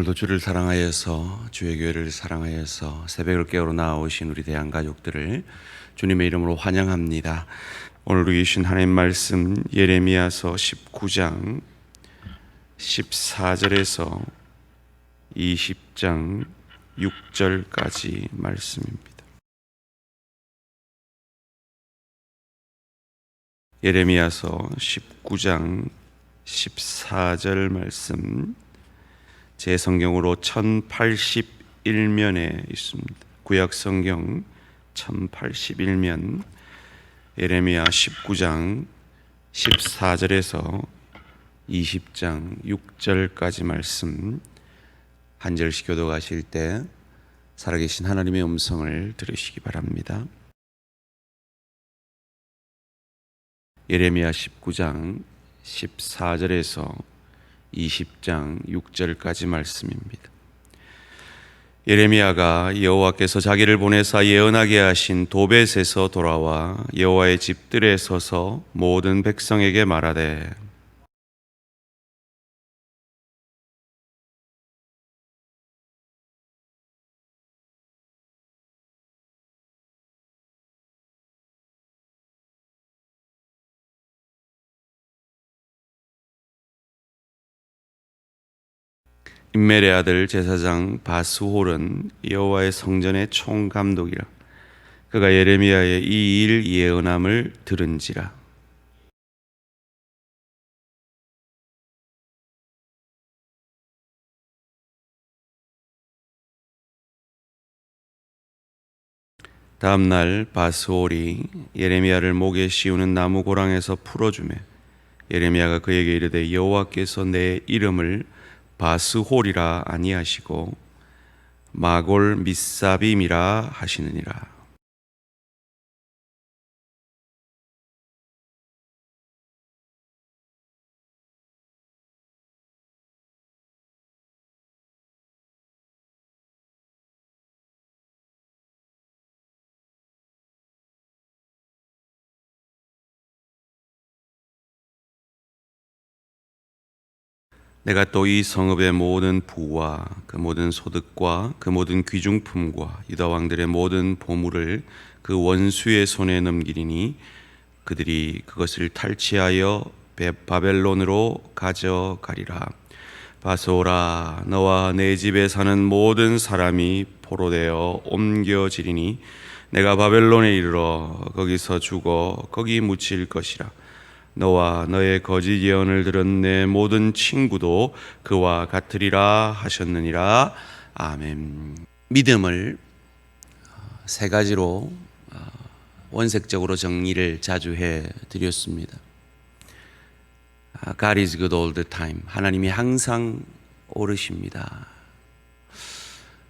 오늘도 주를 사랑하여서 주의 교회를 사랑하여서 새벽을 깨우러 나오신 우리 대한 가족들을 주님의 이름으로 환영합니다. 오늘 주신 하나님 말씀 예레미야서 19장 14절에서 20장 6절까지 말씀입니다. 예레미야서 19장 14절 말씀 제 성경으로 1081면에 있습니다. 구약 성경 1081면 예레미야 19장 14절에서 20장 6절까지 말씀 한 절씩 교도가실 때 살아계신 하나님의 음성을 들으시기 바랍니다. 예레미야 19장 14절에서 20장 6절까지 말씀입니다. 예레미야가 여호와께서 자기를 보내사 예언하게 하신 도벳에서 돌아와 여호와의 집들에 서서 모든 백성에게 말하되 임멜의 아들 제사장 바스홀은 여호와의 성전의 총감독이라. 그가 예레미야의 이 일 예언함을 들은지라. 다음 날 바스홀이 예레미야를 목에 씌우는 나무 고랑에서 풀어주매 예레미야가 그에게 이르되 여호와께서 내 이름을 바스홀이라 아니하시고 마골 미사빔이라 하시느니라. 내가 또 이 성읍의 모든 부와 그 모든 소득과 그 모든 귀중품과 유다 왕들의 모든 보물을 그 원수의 손에 넘기리니 그들이 그것을 탈취하여 바벨론으로 가져가리라. 바소라 너와 내 집에 사는 모든 사람이 포로되어 옮겨지리니 내가 바벨론에 이르러 거기서 죽어 거기 묻힐 것이라. 너와 너의 거짓 예언을 들은 내 모든 친구도 그와 같으리라 하셨느니라. 아멘. 믿음을 세 가지로 어, 원색적으로 정리를 자주 해 드렸습니다. 아, God is good all the time. 하나님이 항상 옳으십니다.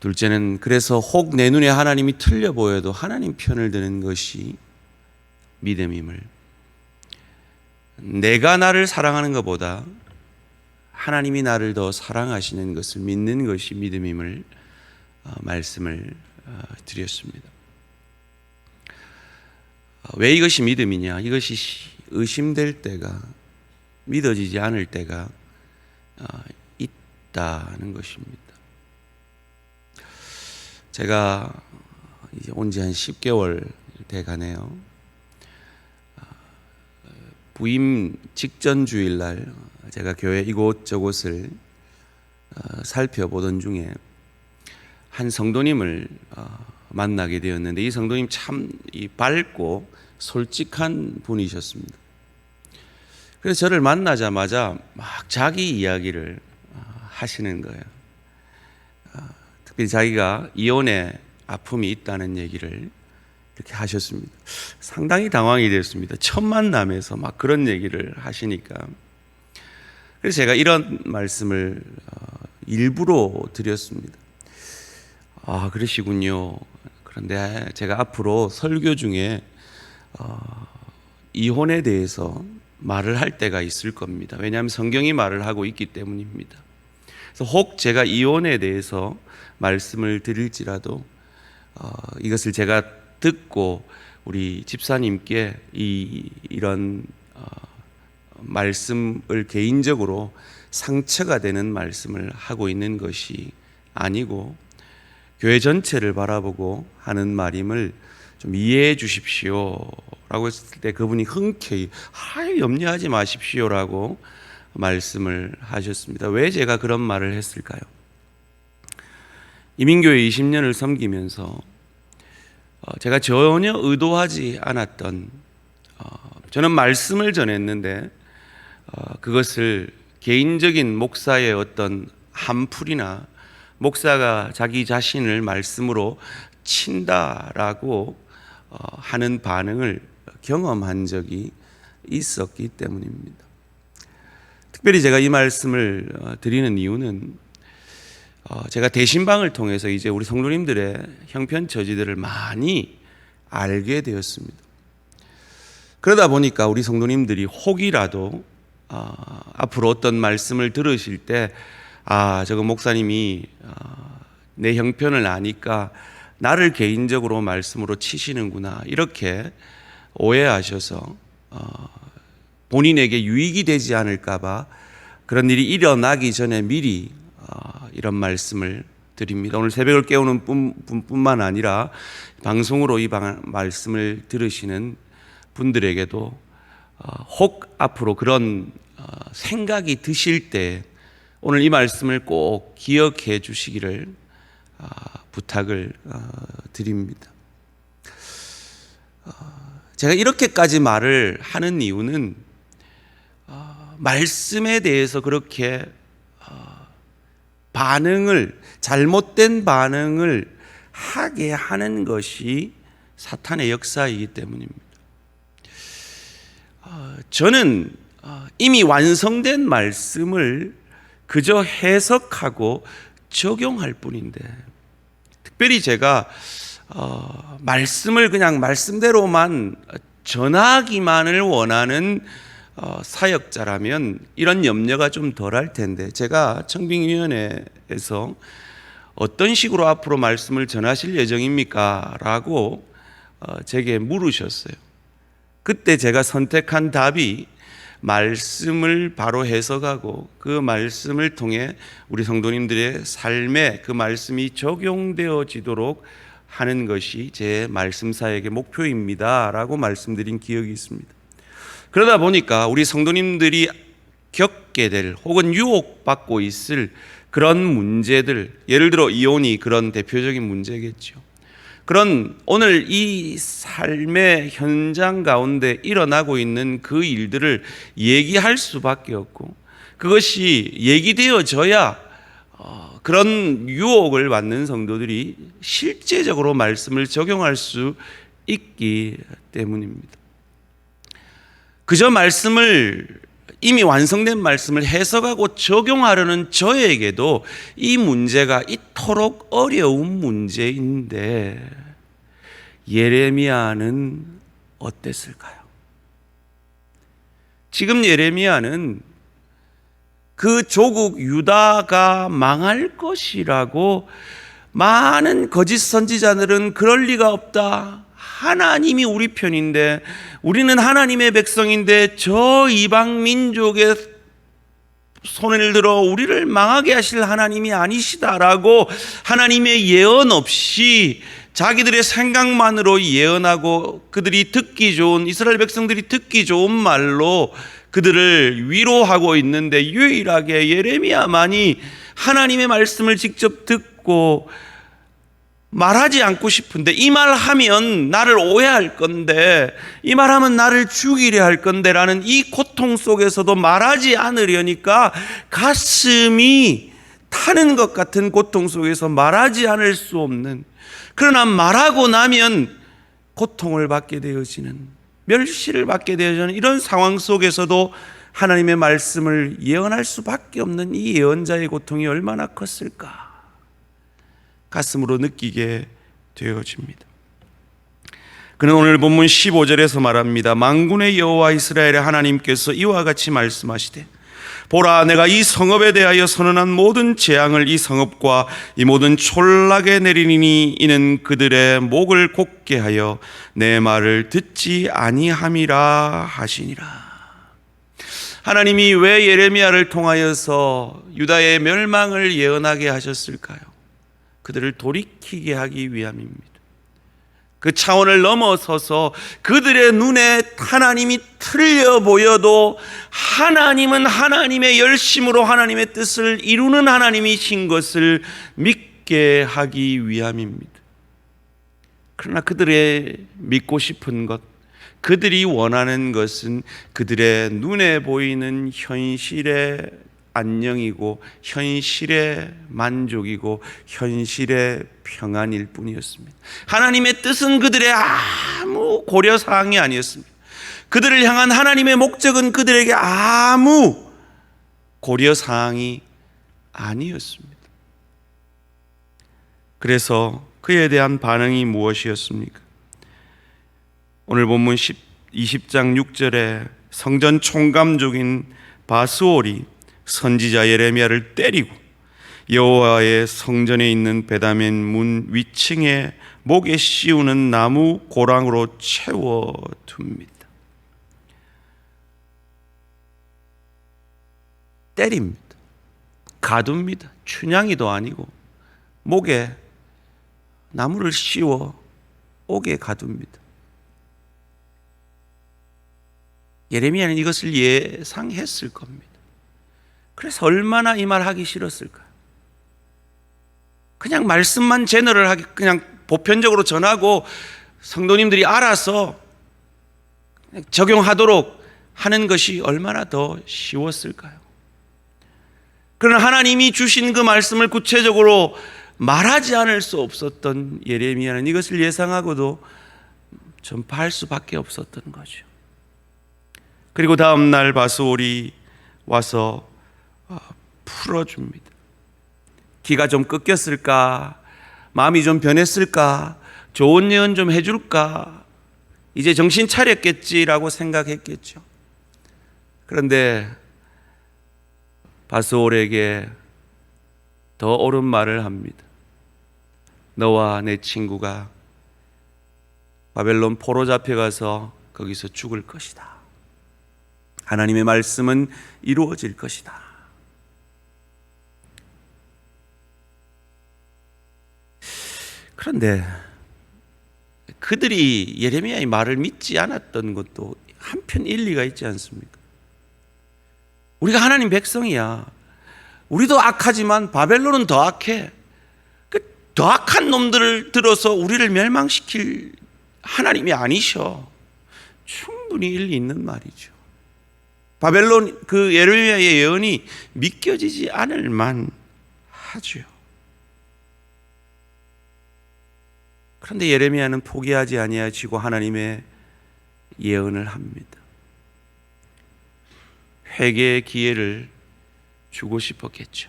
둘째는 그래서 혹 내 눈에 하나님이 틀려 보여도 하나님 편을 드는 것이 믿음임을 내가 나를 사랑하는 것보다 하나님이 나를 더 사랑하시는 것을 믿는 것이 믿음임을 어, 말씀을 어, 드렸습니다. 어, 왜 이것이 믿음이냐? 이것이 의심될 때가 믿어지지 않을 때가 있다는 것입니다. 제가 이제 온 지 한 10개월 돼 가네요. 부임 직전 주일날 제가 교회 이곳저곳을 어, 살펴보던 중에 한 성도님을 어, 만나게 되었는데 이 성도님 참 밝고 솔직한 분이셨습니다. 그래서 저를 만나자마자 막 자기 이야기를 어, 하시는 거예요. 특별히 자기가 이혼의 아픔이 있다는 얘기를 이렇게 하셨습니다. 상당히 당황이 됐습니다. 첫 만남에서 막 그런 얘기를 하시니까. 그래서 제가 이런 말씀을 어, 일부러 드렸습니다. 아, 그러시군요. 그런데 제가 앞으로 설교 중에 어, 이혼에 대해서 말을 할 때가 있을 겁니다. 왜냐하면 성경이 말을 하고 있기 때문입니다. 그래서 혹 제가 이혼에 대해서 말씀을 드릴지라도 어, 이것을 제가 듣고 우리 집사님께 이 이런 어, 말씀을 개인적으로 상처가 되는 말씀을 하고 있는 것이 아니고 교회 전체를 바라보고 하는 말임을 좀 이해해 주십시오 라고 했을 때 그분이 흔쾌히 아 염려하지 마십시오 라고 말씀을 하셨습니다. 왜 제가 그런 말을 했을까요? 이민교회 20년을 섬기면서 어, 제가 전혀 의도하지 않았던 어, 저는 말씀을 전했는데 어, 그것을 개인적인 목사의 어떤 한풀이나 목사가 자기 자신을 말씀으로 친다라고 하는 반응을 경험한 적이 있었기 때문입니다. 특별히 제가 이 말씀을 드리는 이유는 제가 대신방을 통해서 이제 우리 성도님들의 형편 처지들을 많이 알게 되었습니다. 그러다 보니까 우리 성도님들이 혹이라도 어, 앞으로 어떤 말씀을 들으실 때, 아, 저거 목사님이 어, 내 형편을 아니까 나를 개인적으로 말씀으로 치시는구나. 이렇게 오해하셔서 어, 본인에게 유익이 되지 않을까봐 그런 일이 일어나기 전에 미리 어, 이런 말씀을 드립니다. 오늘 새벽을 깨우는 분뿐만 아니라 방송으로 이 방, 말씀을 들으시는 분들에게도 어, 혹 앞으로 그런 어, 생각이 드실 때 오늘 이 말씀을 꼭 기억해 주시기를 어, 부탁을 드립니다. 제가 이렇게까지 말을 하는 이유는 말씀에 대해서 그렇게 반응을 잘못된 반응을 하게 하는 것이 사탄의 역사이기 때문입니다. 저는 어, 이미 완성된 말씀을 그저 해석하고 적용할 뿐인데 특별히 제가 어, 말씀을 그냥 말씀대로만 전하기만을 원하는 어, 사역자라면 이런 염려가 좀 덜할 텐데 제가 청빙위원회에서 어떤 식으로 앞으로 말씀을 전하실 예정입니까? 라고 어, 제게 물으셨어요. 그때 제가 선택한 답이 말씀을 바로 해석하고 그 말씀을 통해 우리 성도님들의 삶에 그 말씀이 적용되어지도록 하는 것이 제 말씀 사역의 목표입니다 라고 말씀드린 기억이 있습니다. 그러다 보니까 우리 성도님들이 겪게 될 혹은 유혹받고 있을 그런 문제들 예를 들어 이혼이 그런 대표적인 문제겠죠. 그런 오늘 이 삶의 현장 가운데 일어나고 있는 그 일들을 얘기할 수밖에 없고 그것이 얘기되어져야 어, 그런 유혹을 받는 성도들이 실제적으로 말씀을 적용할 수 있기 때문입니다. 그저 말씀을 이미 완성된 말씀을 해석하고 적용하려는 저에게도 이 문제가 이토록 어려운 문제인데 예레미야는 어땠을까요? 지금 예레미야는 그 조국 유다가 망할 것이라고 많은 거짓 선지자들은 그럴 리가 없다. 하나님이 우리 편인데 우리는 하나님의 백성인데 저 이방 민족의 손을 들어 우리를 망하게 하실 하나님이 아니시다라고 하나님의 예언 없이 자기들의 생각만으로 예언하고 그들이 듣기 좋은 이스라엘 백성들이 듣기 좋은 말로 그들을 위로하고 있는데 유일하게 예레미야만이 하나님의 말씀을 직접 듣고 말하지 않고 싶은데 이 말하면 나를 오해할 건데 이 말하면 나를 죽이려 할 건데라는 이 고통 속에서도 말하지 않으려니까 가슴이 타는 것 같은 고통 속에서 말하지 않을 수 없는 그러나 말하고 나면 고통을 받게 되어지는 멸시를 받게 되어지는 이런 상황 속에서도 하나님의 말씀을 예언할 수밖에 없는 이 예언자의 고통이 얼마나 컸을까? 가슴으로 느끼게 되어집니다. 그는 오늘 본문 15절에서 말합니다. 망군의 여호와 이스라엘의 하나님께서 이와 같이 말씀하시되 보라 내가 이 성읍에 대하여 선언한 모든 재앙을 이 성읍과 이 모든 촌락에 내리니 이는 그들의 목을 곧게 하여 내 말을 듣지 아니함이라 하시니라. 하나님이 왜 예레미야를 통하여서 유다의 멸망을 예언하게 하셨을까요? 그들을 돌이키게 하기 위함입니다. 그 차원을 넘어서서 그들의 눈에 하나님이 틀려 보여도 하나님은 하나님의 열심으로 하나님의 뜻을 이루는 하나님이신 것을 믿게 하기 위함입니다. 그러나 그들의 믿고 싶은 것, 그들이 원하는 것은 그들의 눈에 보이는 현실의 안녕이고 현실의 만족이고 현실의 평안일 뿐이었습니다. 하나님의 뜻은 그들의 아무 고려 사항이 아니었습니다. 그들을 향한 하나님의 목적은 그들에게 아무 고려 사항이 아니었습니다. 그래서 그에 대한 반응이 무엇이었습니까? 오늘 본문 10, 20장 6절에 성전 총감족인 바스올이 선지자 예레미야를 때리고 여호와의 성전에 있는 베다멘 문 위층에 목에 씌우는 나무 고랑으로 채워 둡니다. 때립니다. 가둡니다. 춘향이도 아니고 목에 나무를 씌워 옥에 가둡니다. 예레미야는 이것을 예상했을 겁니다. 그래서 얼마나 이 말 하기 싫었을까요? 그냥 말씀만 제너럴 하게 그냥 보편적으로 전하고 성도님들이 알아서 적용하도록 하는 것이 얼마나 더 쉬웠을까요? 그러나 하나님이 주신 그 말씀을 구체적으로 말하지 않을 수 없었던 예레미야는 이것을 예상하고도 전파할 수밖에 없었던 거죠. 그리고 다음 날 바스올이 와서 어, 풀어줍니다. 기가 좀 꺾였을까? 마음이 좀 변했을까? 좋은 예언 좀 해줄까? 이제 정신 차렸겠지라고 생각했겠죠. 그런데 바스올에게 더 옳은 말을 합니다. 너와 내 친구가 바벨론 포로 잡혀가서 거기서 죽을 것이다. 하나님의 말씀은 이루어질 것이다. 그런데 그들이 예레미야의 말을 믿지 않았던 것도 한편 일리가 있지 않습니까? 우리가 하나님 백성이야. 우리도 악하지만 바벨론은 더 악해. 그 더 악한 놈들을 들어서 우리를 멸망시킬 하나님이 아니셔. 충분히 일리 있는 말이죠. 바벨론 그 예레미야의 예언이 믿겨지지 않을 만 하죠. 그런데 예레미야는 포기하지 아니하시고 하나님의 예언을 합니다. 회개의 기회를 주고 싶었겠죠.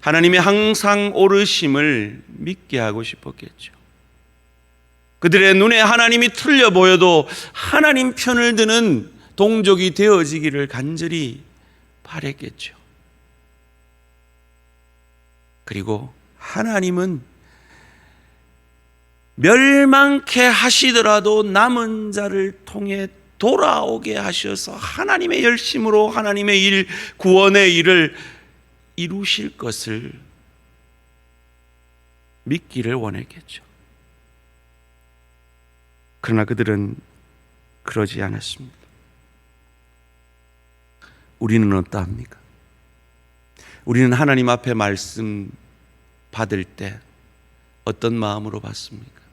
하나님의 항상 오르심을 믿게 하고 싶었겠죠. 그들의 눈에 하나님이 틀려 보여도 하나님 편을 드는 동족이 되어지기를 간절히 바랬겠죠. 그리고 하나님은 멸망케 하시더라도 남은 자를 통해 돌아오게 하셔서 하나님의 열심으로 하나님의 일, 구원의 일을 이루실 것을 믿기를 원했겠죠. 그러나 그들은 그러지 않았습니다. 우리는 어떠합니까? 우리는 하나님 앞에 말씀 받을 때 어떤 마음으로 받습니까?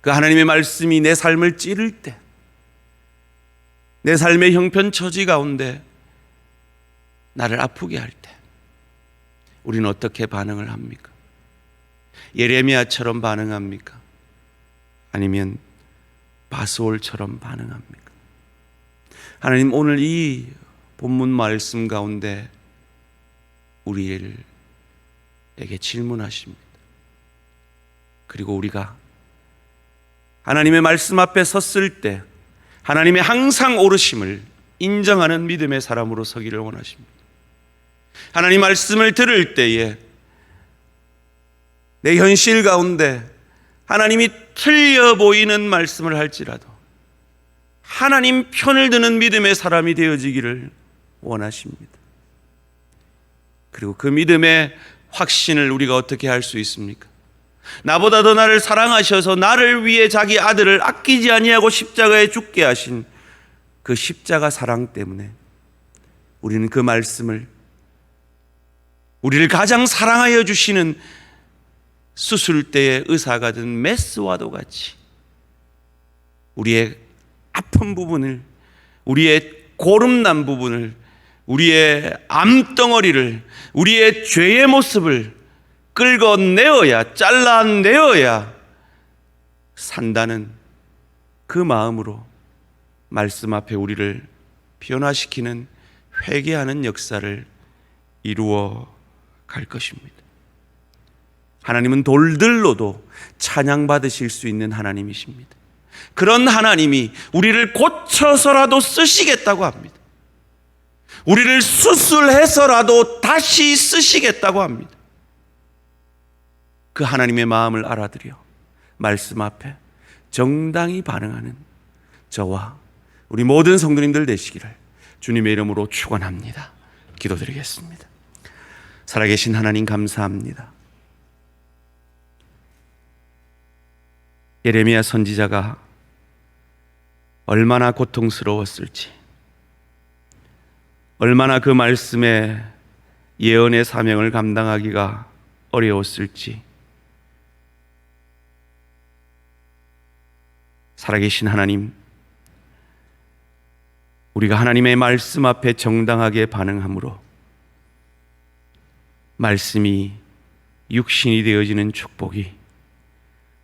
그 하나님의 말씀이 내 삶을 찌를 때, 내 삶의 형편처지 가운데 나를 아프게 할 때, 우리는 어떻게 반응을 합니까? 예레미야처럼 반응합니까? 아니면 바스올처럼 반응합니까? 하나님 오늘 이 본문 말씀 가운데 우리에게 질문하십니다. 그리고 우리가 하나님의 말씀 앞에 섰을 때 하나님의 항상 오르심을 인정하는 믿음의 사람으로 서기를 원하십니다. 하나님 말씀을 들을 때에 내 현실 가운데 하나님이 틀려 보이는 말씀을 할지라도 하나님 편을 드는 믿음의 사람이 되어지기를 원하십니다. 그리고 그 믿음의 확신을 우리가 어떻게 할 수 있습니까? 나보다 더 나를 사랑하셔서 나를 위해 자기 아들을 아끼지 아니하고 십자가에 죽게 하신 그 십자가 사랑 때문에 우리는 그 말씀을 우리를 가장 사랑하여 주시는 수술대의 의사가 된 메스와도 같이 우리의 아픈 부분을 우리의 고름난 부분을 우리의 암덩어리를 우리의 죄의 모습을 끌어내어야 잘라내어야 산다는 그 마음으로 말씀 앞에 우리를 변화시키는 회개하는 역사를 이루어 갈 것입니다. 하나님은 돌들로도 찬양받으실 수 있는 하나님이십니다. 그런 하나님이 우리를 고쳐서라도 쓰시겠다고 합니다. 우리를 수술해서라도 다시 쓰시겠다고 합니다. 그 하나님의 마음을 알아들여 말씀 앞에 정당히 반응하는 저와 우리 모든 성도님들 되시기를 주님의 이름으로 축원합니다. 기도드리겠습니다. 살아계신 하나님 감사합니다. 예레미야 선지자가 얼마나 고통스러웠을지, 얼마나 그 말씀에 예언의 사명을 감당하기가 어려웠을지, 살아계신 하나님, 우리가 하나님의 말씀 앞에 정당하게 반응함으로 말씀이 육신이 되어지는 축복이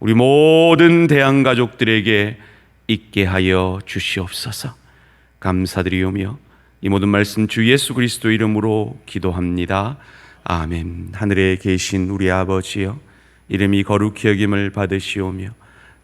우리 모든 대한 가족들에게 있게 하여 주시옵소서. 감사드리오며 이 모든 말씀 주 예수 그리스도 이름으로 기도합니다. 아멘. 하늘에 계신 우리 아버지여 이름이 거룩히 여김을 받으시오며